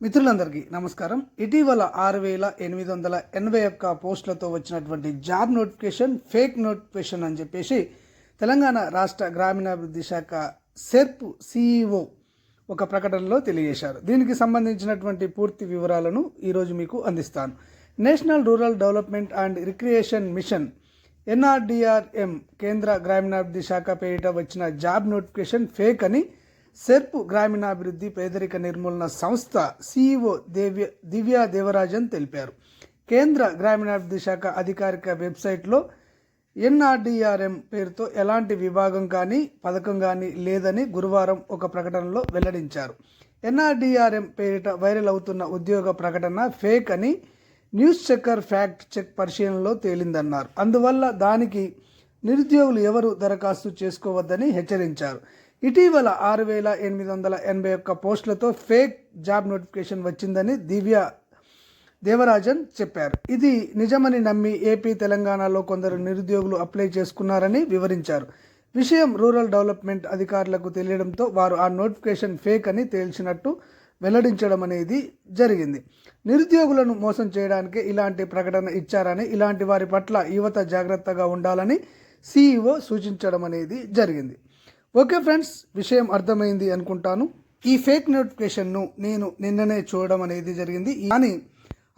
మిత్రులందరికీ నమస్కారం. ఇటీవల ఆరు వేల ఎనిమిది వందల ఎనభై ఒక్క పోస్టులతో వచ్చినటువంటి జాబ్ నోటిఫికేషన్ ఫేక్ నోటిఫికేషన్ అని చెప్పేసి తెలంగాణ రాష్ట్ర గ్రామీణాభివృద్ధి శాఖ సెర్ప్ సిఇఓ ఒక ప్రకటనలో తెలియజేశారు. దీనికి సంబంధించినటువంటి పూర్తి వివరాలను ఈరోజు మీకు అందిస్తాను. National rural development and recreation mission NRDRM కేంద్ర గ్రామీణాభివృద్ధి శాఖ పేరిట వచ్చిన జాబ్ నోటిఫికేషన్ ఫేక్ అని సెర్ప్ గ్రామీణాభివృద్ధి పేదరిక నిర్మూలన సంస్థ సిఇఓ దేవ్య దివ్య దేవరాజన్ తెలిపారు. కేంద్ర గ్రామీణాభివృద్ధి శాఖ అధికారిక వెబ్సైట్లో ఎన్ఆర్డిఆర్ఎం పేరుతో ఎలాంటి విభాగం కానీ పథకం కానీ లేదని గురువారం ఒక ప్రకటనలో వెల్లడించారు. ఎన్ఆర్డిఆర్ఎం పేరిట వైరల్ అవుతున్న ఉద్యోగ ప్రకటన ఫేక్ అని న్యూస్ చెక్కర్ ఫ్యాక్ట్ చెక్ పరిశీలనలో తేలిందన్నారు. అందువల్ల దానికి నిరుద్యోగులు ఎవరు దరఖాస్తు చేసుకోవద్దని హెచ్చరించారు. ఇటీవల ఆరు వేల ఎనిమిది వందల ఎనభై ఒక్క పోస్టులతో ఫేక్ జాబ్ నోటిఫికేషన్ వచ్చిందని దివ్య దేవరాజన్ చెప్పారు. ఇది నిజమని నమ్మి ఏపీ తెలంగాణలో కొందరు నిరుద్యోగులు అప్లై చేసుకున్నారని వివరించారు. విషయం రూరల్ డెవలప్మెంట్ అధికారులకు తెలియడంతో వారు ఆ నోటిఫికేషన్ ఫేక్ అని తేల్చినట్టు వెల్లడించడం అనేది జరిగింది. నిరుద్యోగులను మోసం చేయడానికి ఇలాంటి ప్రకటన ఇచ్చారని ఇలాంటి వారి పట్ల యువత జాగ్రత్తగా ఉండాలని సీఈఓ సూచించడం అనేది జరిగింది. ఓకే ఫ్రెండ్స్ విషయం అర్థమైంది అనుకుంటాను. ఈ ఫేక్ నోటిఫికేషన్ను నేను నిన్ననే చూడడం అనేది జరిగింది. కానీ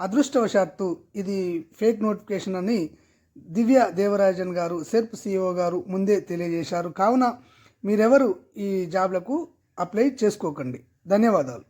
అదృష్టవశాత్తు ఇది ఫేక్ నోటిఫికేషన్ అని దివ్య దేవరాజన్ గారు సెర్ప్ సిఇఓ గారు ముందే తెలియజేశారు. కావున మీరెవరు ఈ జాబ్లకు అప్లై చేసుకోకండి. ధన్యవాదాలు.